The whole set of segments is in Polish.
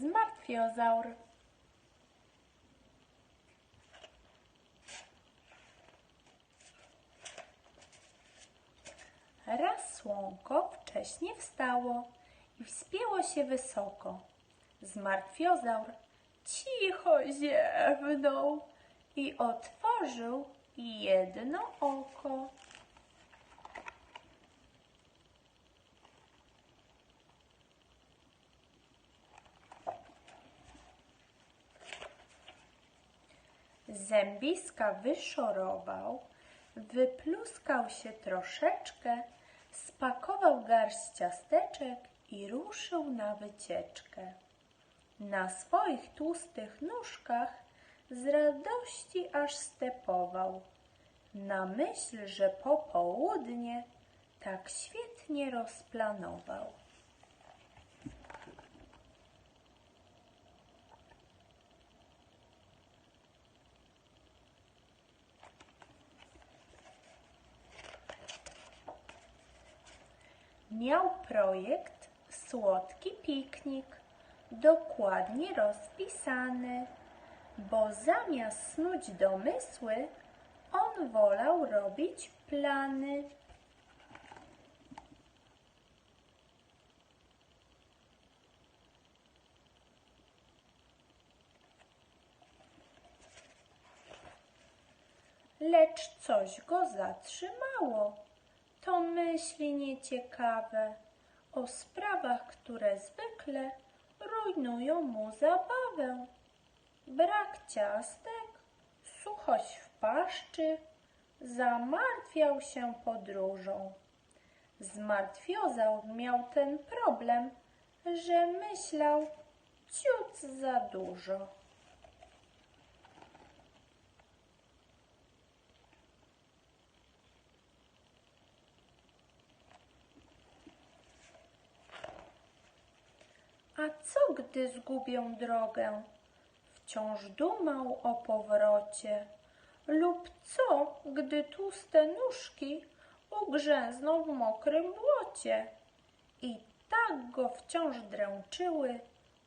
Zmartwiozaur. Raz słonko wcześnie wstało i wspięło się wysoko. Zmartwiozaur cicho ziewnął i otworzył jedno oko. Zębiska wyszorował, wypluskał się troszeczkę, spakował garść ciasteczek i ruszył na wycieczkę. Na swoich tłustych nóżkach z radości aż stepował. Na myśl, że popołudnie tak świetnie rozplanował. Miał projekt słodki piknik, dokładnie rozpisany, bo zamiast snuć domysły, on wolał robić plany. Lecz coś go zatrzymało. To myśli nieciekawe o sprawach, które zwykle rujnują mu zabawę. Brak ciastek, suchość w paszczy, zamartwiał się podróżą. Zmartwiozaur miał ten problem, że myślał ciut za dużo. A co, gdy zgubię drogę? Wciąż dumał o powrocie. Lub co, gdy tłuste nóżki ugrzęzną w mokrym błocie? I tak go wciąż dręczyły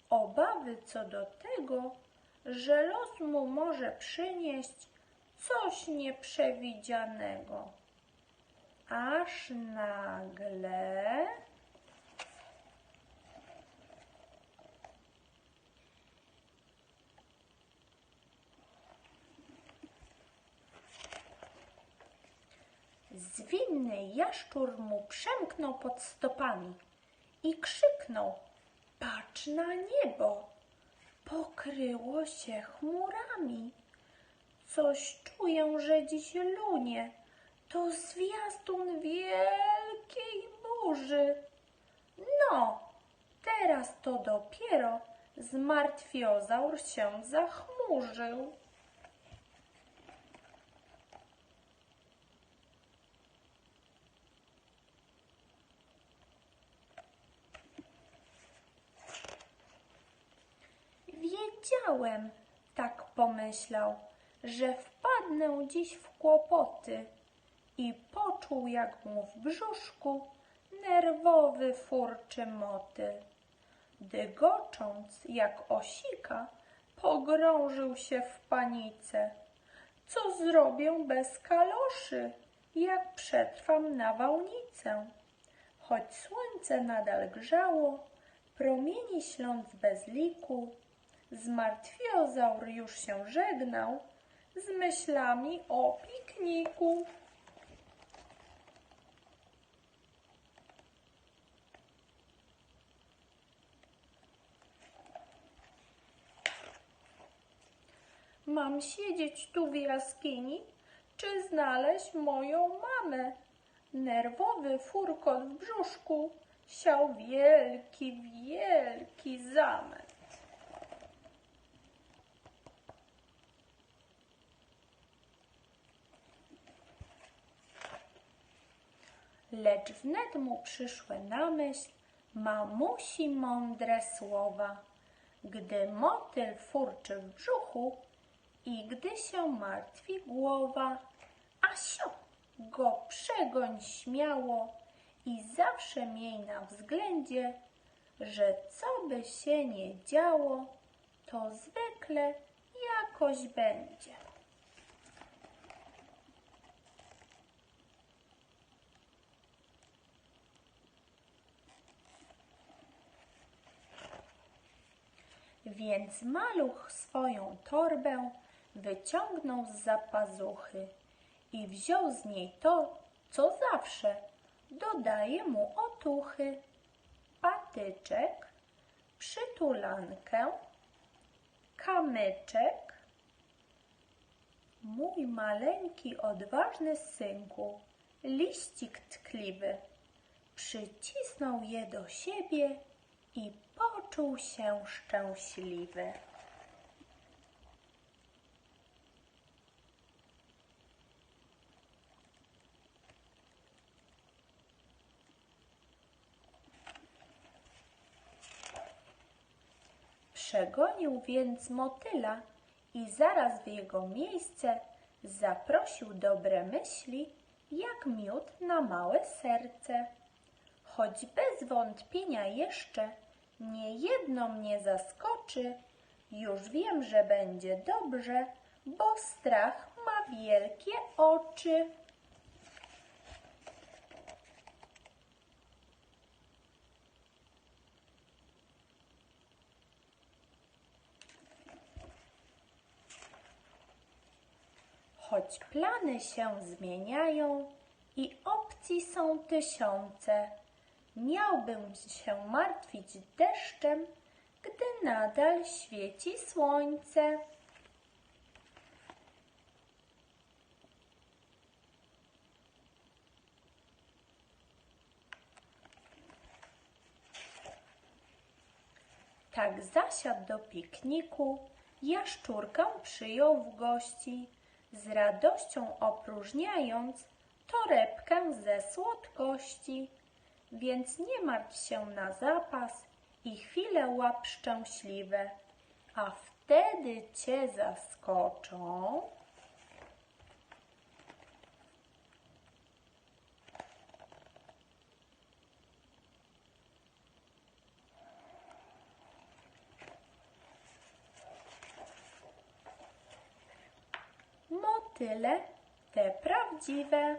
obawy co do tego, że los mu może przynieść coś nieprzewidzianego. Aż nagle... Zwinny jaszczur mu przemknął pod stopami i krzyknął: Patrz na niebo! Pokryło się chmurami. Coś czuję, że dziś lunie. To zwiastun wielkiej burzy. No, teraz to dopiero zmartwiozaur się zachmurzył. Wiedziałem, tak pomyślał, że wpadnę dziś w kłopoty i poczuł, jak mu w brzuszku nerwowy furczy motyl. Dygocząc jak osika, pogrążył się w panice. Co zrobię bez kaloszy, jak przetrwam nawałnicę? Choć słońce nadal grzało, promieni śląc bez liku, Zmartwiozaur już się żegnał z myślami o pikniku. Mam siedzieć tu w jaskini, czy znaleźć moją mamę? Nerwowy furkot w brzuszku siał wielki, wielki zamek. Lecz wnet mu przyszły na myśl mamusi mądre słowa. Gdy motyl furczy w brzuchu i gdy się martwi głowa, Asiu, go przegoń śmiało i zawsze miej na względzie, że co by się nie działo, to zwykle jakoś będzie. Więc maluch swoją torbę wyciągnął z zapazuchy i wziął z niej to, co zawsze dodaje mu otuchy. Patyczek, przytulankę, kamyczek. Mój maleńki, odważny synku, liścik tkliwy, przycisnął je do siebie i poczuł się szczęśliwy. Przegonił więc motyla i zaraz w jego miejsce zaprosił dobre myśli, jak miód na małe serce. Choć bez wątpienia jeszcze nie jedno mnie zaskoczy, już wiem, że będzie dobrze, bo strach ma wielkie oczy. Choć plany się zmieniają i opcji są tysiące, miałbym się martwić deszczem, gdy nadal świeci słońce. Tak zasiadł do pikniku, jaszczurkę przyjął w gości, z radością opróżniając torebkę ze słodkości. Więc nie martw się na zapas i chwilę łap szczęśliwe, a wtedy cię zaskoczą. Motyle te prawdziwe.